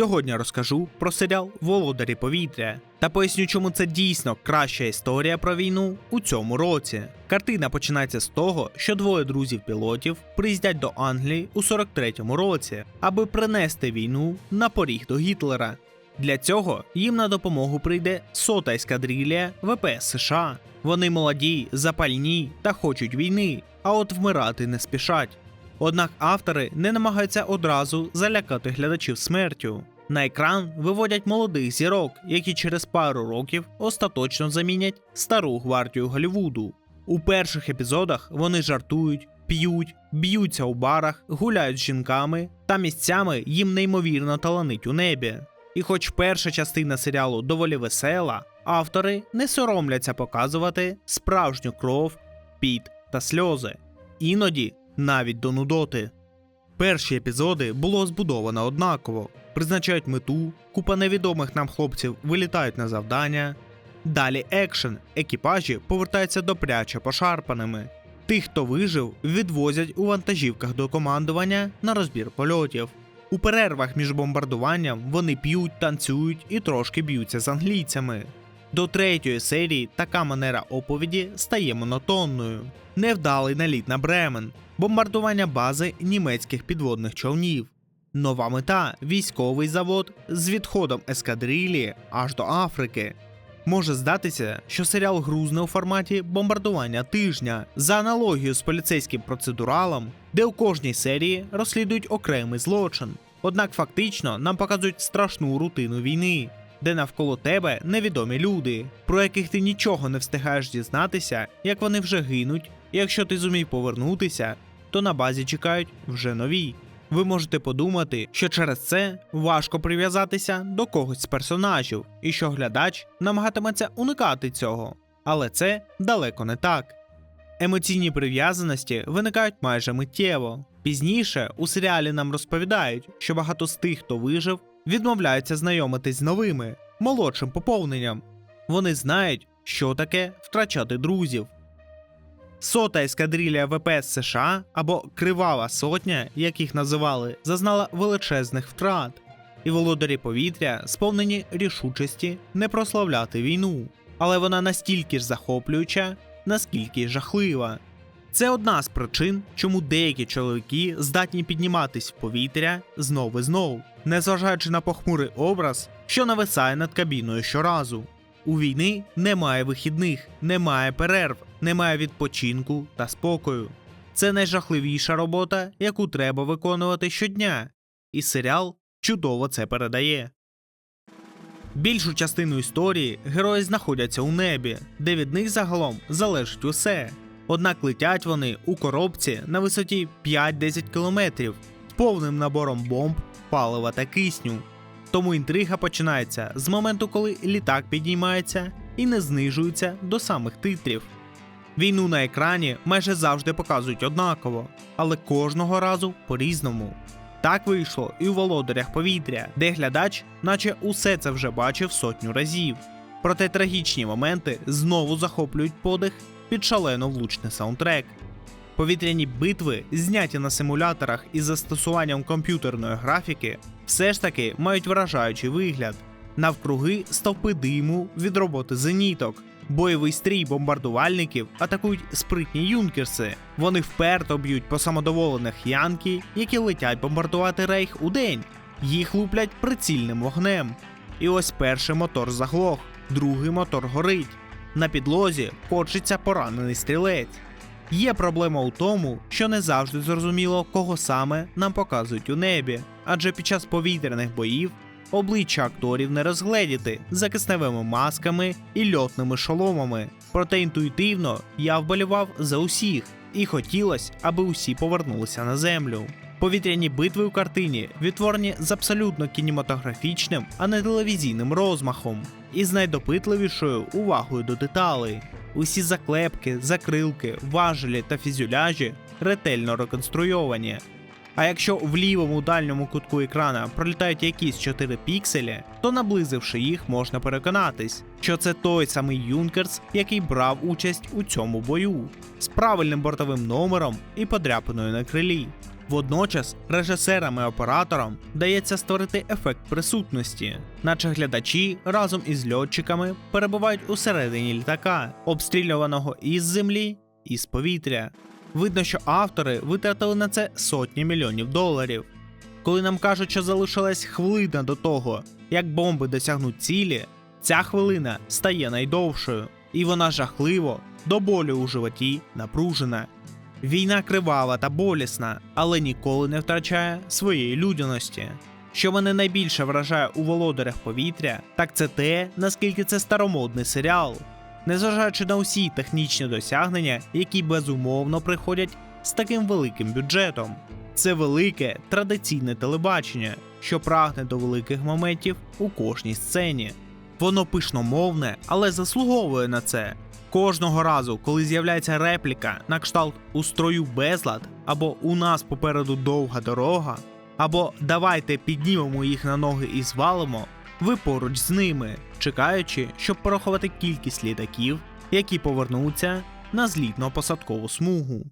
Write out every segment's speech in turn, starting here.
Сьогодні розкажу про серіал Володарі повітря та поясню, чому це дійсно краща історія про війну у цьому році. Картина починається з того, що двоє друзів-пілотів приїздять до Англії у 43-му році, аби принести війну на поріг до Гітлера. Для цього їм на допомогу прийде сота ескадрилія ВПС США. Вони молоді, запальні та хочуть війни, а от вмирати не спішать. Однак автори не намагаються одразу залякати глядачів смертю. На екран виводять молодих зірок, які через пару років остаточно замінять стару гвардію Голлівуду. У перших епізодах вони жартують, п'ють, б'ються у барах, гуляють з жінками та місцями їм неймовірно таланить у небі. І хоч перша частина серіалу доволі весела, автори не соромляться показувати справжню кров, піт та сльози. Іноді навіть до нудоти. Перші епізоди було збудовано однаково, призначають мету, купа невідомих нам хлопців вилітають на завдання. Далі екшен, екіпажі повертаються до пряча пошарпаними. Тих, хто вижив, відвозять у вантажівках до командування на розбір польотів. У перервах між бомбардуванням вони п'ють, танцюють і трошки б'ються з англійцями. До третьої серії така манера оповіді стає монотонною. Невдалий наліт на Бремен, бомбардування бази німецьких підводних човнів. Нова мета військовий завод з відходом ескадрилі аж до Африки. Може здатися, що серіал грузне у форматі бомбардування тижня за аналогію з поліцейським процедуралом, де у кожній серії розслідують окремий злочин. Однак фактично нам показують страшну рутину війни, де навколо тебе невідомі люди, про яких ти нічого не встигаєш дізнатися, як вони вже гинуть, і якщо ти зумів повернутися, то на базі чекають вже нові. Ви можете подумати, що через це важко прив'язатися до когось з персонажів, і що глядач намагатиметься уникати цього. Але це далеко не так. Емоційні прив'язаності виникають майже миттєво. Пізніше у серіалі нам розповідають, що багато з тих, хто вижив, відмовляються знайомитись з новими, молодшим поповненням. Вони знають, що таке втрачати друзів. Сота ескадрилія ВПС США або Кривава сотня, як їх називали, зазнала величезних втрат, і володарі повітря сповнені рішучості не прославляти війну. Але вона настільки ж захоплююча, наскільки жахлива. Це одна з причин, чому деякі чоловіки здатні підніматись в повітря знов і знов, незважаючи на похмурий образ, що нависає над кабіною щоразу. У війни немає вихідних, немає перерв, немає відпочинку та спокою. Це найжахливіша робота, яку треба виконувати щодня, і серіал чудово це передає. Більшу частину історії герої знаходяться у небі, де від них загалом залежить усе. Однак летять вони у коробці на висоті 5-10 кілометрів з повним набором бомб, палива та кисню. Тому інтрига починається з моменту, коли літак підіймається і не знижується до самих титрів. Війну на екрані майже завжди показують однаково, але кожного разу по-різному. Так вийшло і у володарях повітря, де глядач, наче усе це вже бачив сотню разів. Проте трагічні моменти знову захоплюють подих під шалено влучний саундтрек. Повітряні битви, зняті на симуляторах із застосуванням комп'ютерної графіки, все ж таки мають вражаючий вигляд. Навкруги стовпи диму від роботи зеніток. Бойовий стрій бомбардувальників атакують спритні юнкерси. Вони вперто б'ють по самодоволених янки, які летять бомбардувати рейх у день. Їх луплять прицільним вогнем. І ось перший мотор заглох, другий мотор горить. На підлозі корчиться поранений стрілець. Є проблема у тому, що не завжди зрозуміло, кого саме нам показують у небі, адже під час повітряних боїв обличчя акторів не розгледіти за кисневими масками і льотними шоломами. Проте інтуїтивно я вболівав за усіх, і хотілося, аби усі повернулися на землю. Повітряні битви у картині відтворені з абсолютно кінематографічним, а не телевізійним розмахом, і з найдопитливішою увагою до деталей. Усі заклепки, закрилки, важелі та фюзеляжі ретельно реконструйовані. А якщо в лівому дальньому кутку екрана пролітають якісь 4 пікселі, то наблизивши їх, можна переконатись, що це той самий Юнкерс, який брав участь у цьому бою, з правильним бортовим номером і подряпиною на крилі. Водночас режисерам і операторам дається створити ефект присутності, наче глядачі разом із льотчиками перебувають усередині літака, обстрілюваного із землі і з повітря. Видно, що автори витратили на це сотні мільйонів доларів. Коли нам кажуть, що залишилась хвилина до того, як бомби досягнуть цілі, ця хвилина стає найдовшою, і вона жахливо, до болю у животі напружена. Війна кривава та болісна, але ніколи не втрачає своєї людяності. Що мене найбільше вражає у володарях повітря, так це те, наскільки це старомодний серіал. Незважаючи на усі технічні досягнення, які безумовно приходять з таким великим бюджетом. Це велике традиційне телебачення, що прагне до великих моментів у кожній сцені. Воно пишномовне, але заслуговує на це. Кожного разу, коли з'являється репліка на кшталт у строю безлад, або у нас попереду довга дорога, або давайте піднімемо їх на ноги і звалимо, ви поруч з ними, чекаючи, щоб порахувати кількість літаків, які повернуться на злітно-посадкову смугу.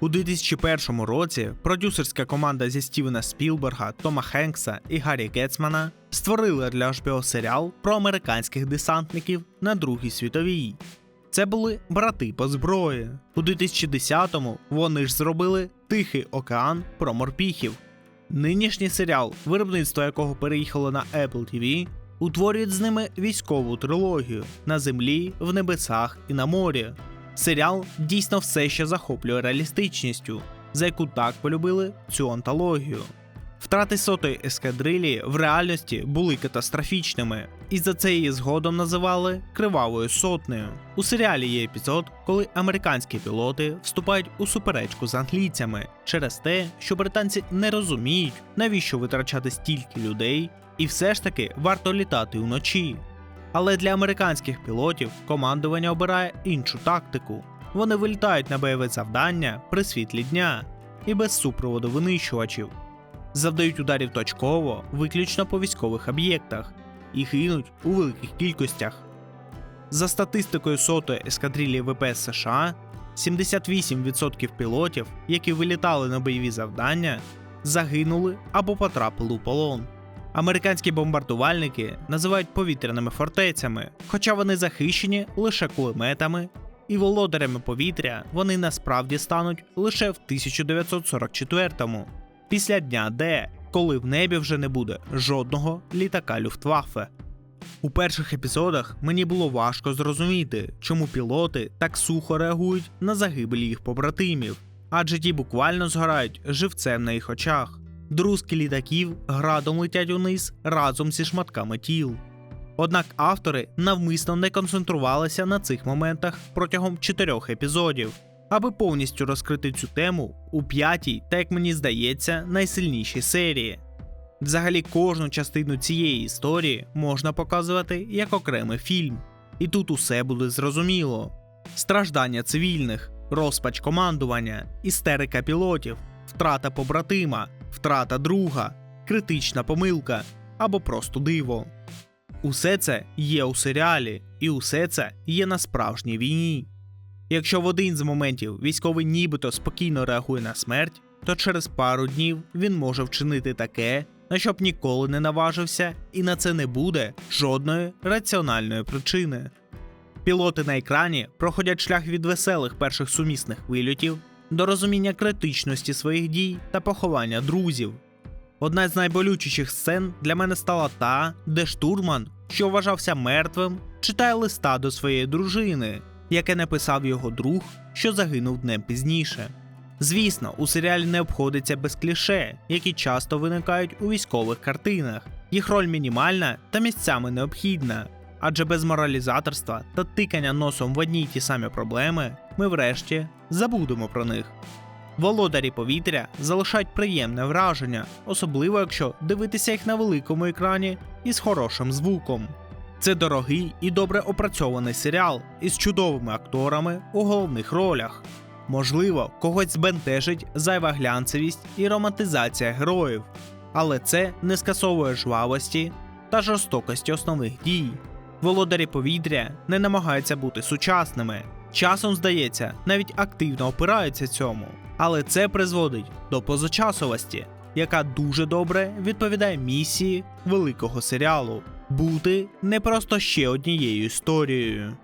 У 2001 році продюсерська команда зі Стівена Спілберга, Тома Хенкса і Гаррі Гетцмана створили для HBO серіал про американських десантників на Другій світовій. Це були брати по зброї. У 2010-му вони ж зробили Тихий океан про морпіхів. Нинішній серіал, виробництво якого переїхало на Apple TV, утворюють з ними військову трилогію на землі, в небесах і на морі. Серіал дійсно все ще захоплює реалістичністю, за яку так полюбили цю антологію. Втрати сотої ескадрилії в реальності були катастрофічними, і за це її згодом називали кривавою сотнею. У серіалі є епізод, коли американські пілоти вступають у суперечку з англійцями через те, що британці не розуміють, навіщо витрачати стільки людей, і все ж таки варто літати уночі. Але для американських пілотів командування обирає іншу тактику. Вони вилітають на бойове завдання при світлі дня і без супроводу винищувачів. Завдають ударів точково, виключно по військових об'єктах, і гинуть у великих кількостях. За статистикою сотої ескадрилії ВПС США, 78% пілотів, які вилітали на бойові завдання, загинули або потрапили у полон. Американські бомбардувальники називають повітряними фортецями, хоча вони захищені лише кулеметами, і володарями повітря вони насправді стануть лише в 1944-му, після дня Д, коли в небі вже не буде жодного літака Люфтваффе. У перших епізодах мені було важко зрозуміти, чому пілоти так сухо реагують на загибель їх побратимів, адже ті буквально згорають живцем на їх очах. Друзки літаків градом летять униз разом зі шматками тіл. Однак автори навмисно не концентрувалися на цих моментах протягом чотирьох епізодів, аби повністю розкрити цю тему у п'ятій, та як мені здається, найсильнішій серії. Взагалі, кожну частину цієї історії можна показувати як окремий фільм, і тут усе буде зрозуміло: страждання цивільних, розпач командування, істерика пілотів, втрата побратима, втрата друга, критична помилка або просто диво. Усе це є у серіалі, і усе це є на справжній війні. Якщо в один з моментів військовий нібито спокійно реагує на смерть, то через пару днів він може вчинити таке, на що б ніколи не наважився, і на це не буде жодної раціональної причини. Пілоти на екрані проходять шлях від веселих перших сумісних вильотів до розуміння критичності своїх дій та поховання друзів. Одна з найболючіших сцен для мене стала та, де штурман, що вважався мертвим, читає листа до своєї дружини, яке написав його друг, що загинув днем пізніше. Звісно, у серіалі не обходиться без кліше, які часто виникають у військових картинах. Їх роль мінімальна та місцями необхідна, адже без моралізаторства та тикання носом в одні й ті самі проблеми ми врешті забудемо про них. Володарі повітря залишають приємне враження, особливо якщо дивитися їх на великому екрані і з хорошим звуком. Це дорогий і добре опрацьований серіал із чудовими акторами у головних ролях. Можливо, когось збентежить зайва глянцевість і романтизація героїв, але це не скасовує жвавості та жорстокості основних дій. Володарі повітря не намагаються бути сучасними. Часом, здається, навіть активно опираються цьому. Але це призводить до позачасовості, яка дуже добре відповідає місії великого серіалу бути не просто ще однією історією.